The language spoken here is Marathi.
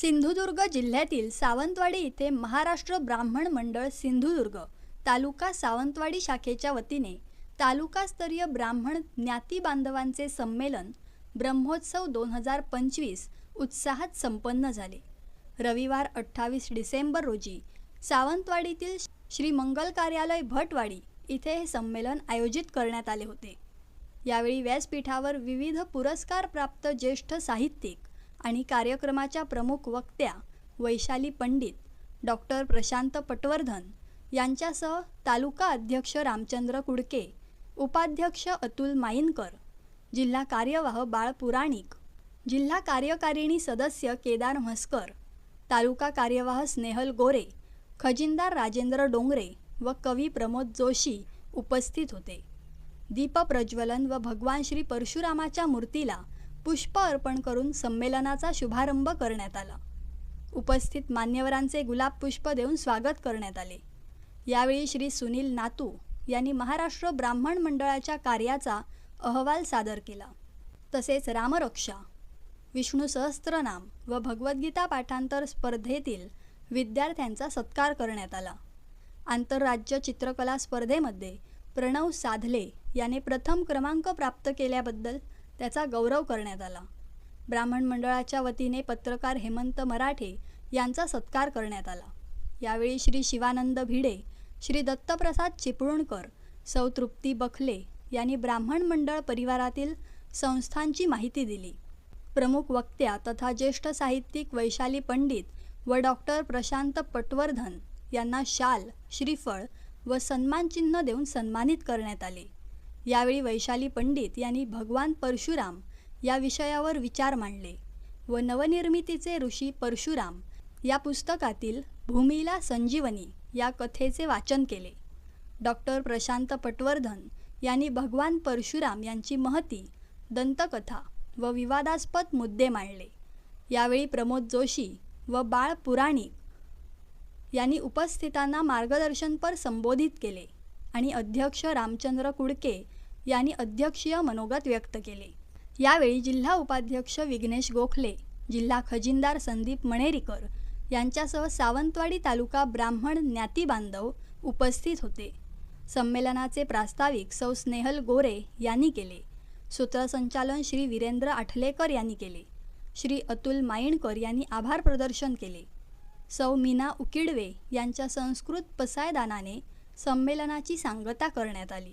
सिंधुदुर्ग जिल्ह्यातील सावंतवाडी इथे महाराष्ट्र ब्राह्मण मंडळ सिंधुदुर्ग तालुका सावंतवाडी शाखेच्या वतीने तालुकास्तरीय ब्राह्मण ज्ञाती बांधवांचे संमेलन ब्रह्मोत्सव दोन हजार पंचवीस उत्साहात संपन्न झाले. रविवार अठ्ठावीस डिसेंबर रोजी सावंतवाडीतील श्री मंगल कार्यालय भटवाडी इथे हे संमेलन आयोजित करण्यात आले होते. यावेळी व्यासपीठावर विविध पुरस्कारप्राप्त ज्येष्ठ साहित्यिक आणि कार्यक्रमाच्या प्रमुख वक्त्या वैशाली पंडित डॉक्टर प्रशांत पटवर्धन यांच्यासह तालुका अध्यक्ष रामचंद्र कुडके उपाध्यक्ष अतुल माईनकर जिल्हा कार्यवाह बाळ पुराणिक जिल्हा कार्यकारिणी सदस्य केदार म्हस्कर तालुका कार्यवाह स्नेहल गोरे खजिनदार राजेंद्र डोंगरे व कवी प्रमोद जोशी उपस्थित होते. दीप प्रज्वलन व भगवान श्री परशुरामाच्या मूर्तीला पुष्प अर्पण करून संमेलनाचा शुभारंभ करण्यात आला. उपस्थित मान्यवरांचे गुलाब पुष्प देऊन स्वागत करण्यात आले. यावेळी श्री सुनील नातू यांनी महाराष्ट्र ब्राह्मण मंडळाच्या कार्याचा अहवाल सादर केला. तसेच रामरक्षा विष्णू सहस्त्रनाम व भगवद्गीता पाठांतर स्पर्धेतील विद्यार्थ्यांचा सत्कार करण्यात आला. आंतरराज्य चित्रकला स्पर्धेमध्ये प्रणव साधले याने प्रथम क्रमांक प्राप्त केल्याबद्दल त्याचा गौरव करण्यात आला. ब्राह्मण मंडळाच्या वतीने पत्रकार हेमंत मराठे यांचा सत्कार करण्यात आला. यावेळी श्री शिवानंद भिडे श्री दत्तप्रसाद चिपळूणकर सौ तृप्ती बखले यांनी ब्राह्मण मंडळ परिवारातील संस्थांची माहिती दिली. प्रमुख वक्त्या तथा ज्येष्ठ साहित्यिक वैशाली पंडित व डॉक्टर प्रशांत पटवर्धन यांना शाल श्रीफळ व सन्मानचिन्ह देऊन सन्मानित करण्यात आले. यावेळी वैशाली पंडित यांनी भगवान परशुराम या विषयावर विचार मांडले व नवनिर्मितीचे ऋषी परशुराम या पुस्तकातील भूमीला संजीवनी या कथेचे वाचन केले. डॉक्टर प्रशांत पटवर्धन यांनी भगवान परशुराम यांची महती दंतकथा व विवादास्पद मुद्दे मांडले. यावेळी प्रमोद जोशी व बाळ पुराणिक यांनी उपस्थितांना मार्गदर्शनपर संबोधित केले. आणि अध्यक्ष रामचंद्र कुडके यांनी अध्यक्षीय मनोगत व्यक्त केले. यावेळी जिल्हा उपाध्यक्ष विघ्नेश गोखले जिल्हा खजिनदार संदीप मणेरीकर यांच्यासह सावंतवाडी तालुका ब्राह्मण ज्ञाती बांधव उपस्थित होते. संमेलनाचे प्रास्ताविक सौ स्नेहल गोरे यांनी केले. सूत्रसंचालन श्री वीरेंद्र आठलेकर यांनी केले. श्री अतुल मायणकर यांनी आभार प्रदर्शन केले. सौ मीना उकिडवे यांच्या संस्कृत पसायदानाने संमेलनाची सांगता करण्यात आली.